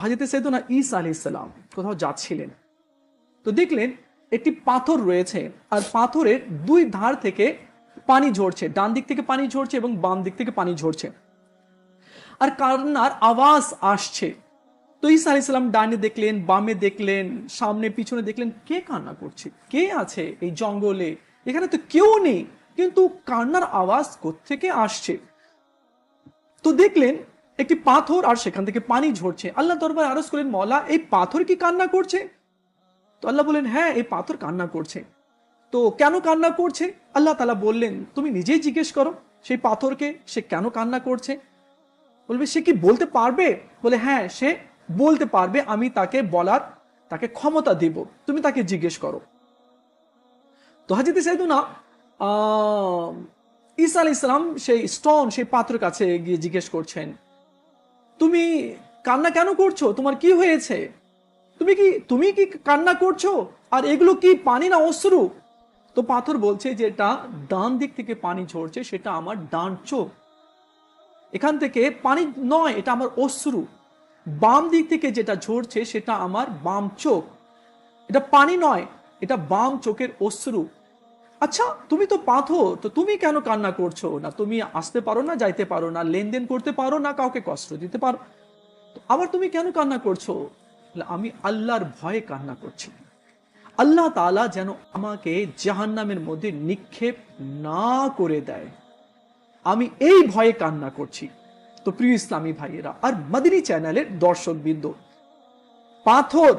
হাজিতে সৈদনা ঈসা আলি ইসলাম কোথাও যাচ্ছিলেন। তো দেখলেন একটি পাথর রয়েছে আর পাথরের দুই ধার থেকে পানি ঝরছে, ডান দিক থেকে পানি ঝরছে এবং বাম দিক থেকে পানি ঝরছে। আর কান্নার আওয়াজ আসছে। তো ঈসা আলি সাল্লাম ডানে দেখলেন, বামে দেখলেন, সামনে পিছনে দেখলেন, কে কান্না করছে? কে আছে এই জঙ্গলে? এখানে তো কেউ নেই, কিন্তু কান্নার আওয়াজ থেকে আসছে? তো দেখলেন একটি পাথর আর সেখান থেকে পানি ঝরছে। আল্লাহ দরবার আরজ করলেন মলা এই পাথর কি কান্না করছে? তো আল্লাহ বললেন হ্যাঁ এই পাথর কান্না করছে। তো কেন কান্না করছে? আল্লাহ তালা বললেন তুমি নিজেই জিজ্ঞেস করো সেই পাথরকে সে কেন কান্না করছে? বলবে সে কি বলতে পারবে? বলে হ্যাঁ সে বলতে পারবে আমি তাকে বলার তাকে ক্ষমতা দেব। তুমি তাকে জিজ্ঞেস করো। তো হাজিতে আহ, ঈসা আল ইসলাম সেই স্টোন সেই পাত্রের কাছে গিয়ে জিজ্ঞেস করছেন তুমি কান্না কেন করছ? তোমার কি হয়েছে? তুমি কি তুমি কি কান্না করছ? আর এগুলো কি পানি না অশ্রু? তো পাথর বলছে যে এটা ডান দিক থেকে পানি ঝরছে, সেটা আমার ডান চোখ। এখান থেকে পানি নয়, এটা আমার অশ্রু। বাম দিক থেকে যেটা ঝরছে, সেটা আমার বাম চোখ। এটা পানি নয়, এটা বাম চোখের অশ্রু। আচ্ছা তুমি তো পাথর, তো তুমি কেন কান্না করছ? না, তুমি আসতে পারো না, যাইতে পারো না, লেনদেন করতে পারো না, কাউকে কষ্ট দিতে পারো। আবার তুমি কেন কান্না করছ? আমি আল্লাহর ভয়ে কান্না করছি। আল্লাহ তালা যেন আমাকে জাহান্নামের মধ্যে নিক্ষেপ না করে দেয়। আমি এই ভয়ে কান্না করছি। তো প্রিয় ইসলামী ভাইয়েরা, আর মাদিনী চ্যানেলের দর্শক বিন্দু পাথর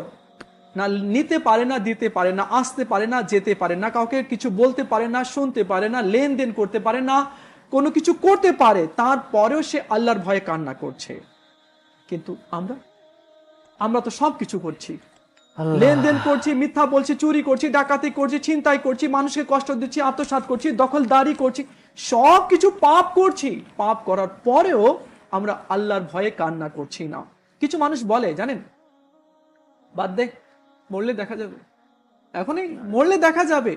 না নিতে পারে না দিতে পারে না আসতে পারে না যেতে পারে না কাউকে কিছু বলতে পারে না শুনতে পারে না লেনদেন করতে পারে না কোনো কিছু করতে পারে তারপরেও সে আল্লাহর ভয়ে কান্না করছে। কিন্তু আমরা? আমরা তো সব কিছু করছি লেনদেন করছি মিথ্যা বলছি চুরি করছি ডাকাতি করছি ছিনতাই করছি মানুষকে কষ্ট দিচ্ছি আত্মসাৎ করছি দখলদারি করছি সব কিছু পাপ করছি। পাপ করার পরেও আমরা আল্লাহর ভয়ে কান্না করছি না। কিছু মানুষ বলে জানেন? বাদ দে। মরলে দেখা যাবে। এখনই মরলে দেখা যাবে।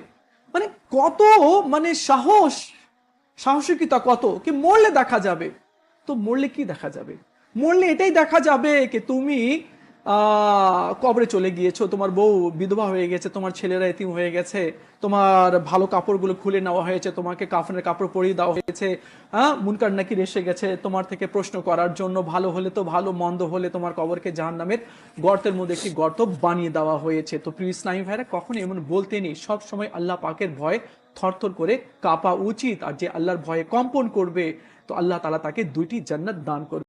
মানে কত মানে সাহস সাহসিকতা কত? কি মরলে দেখা যাবে? তো মরলে কি দেখা যাবে? মরলে এটাই দেখা যাবে কি তুমি কবরে চলে গিয়েছো, তোমার বউ বিধবা হয়ে গেছে, তোমার ছেলেরা এতিম হয়ে গেছে, তোমার ভালো কাপড়গুলো খুলে নেওয়া হয়েছে, তোমাকে কাফনের কাপড় পরিয়ে দেওয়া হয়েছে হ্যাঁ মুনকার নাকি রেসে গেছে তোমার থেকে প্রশ্ন করার জন্য, ভালো হলে তো ভালো, মন্দ হলে তোমার কবরকে জাহান নামের গর্তের মধ্যে একটি গর্ত বানিয়ে দেওয়া হয়েছে। তো প্রিয় ইসলামী ভাইরা, কখনো এমন বলতেনি সব সময় আল্লাহ পাকের ভয় থরথর করে কাঁপা উচিত, আর যে আল্লাহর ভয়ে কম্পন করবে, তো আল্লাহ তালা তাকে দুইটি জান্নাত দান করবে।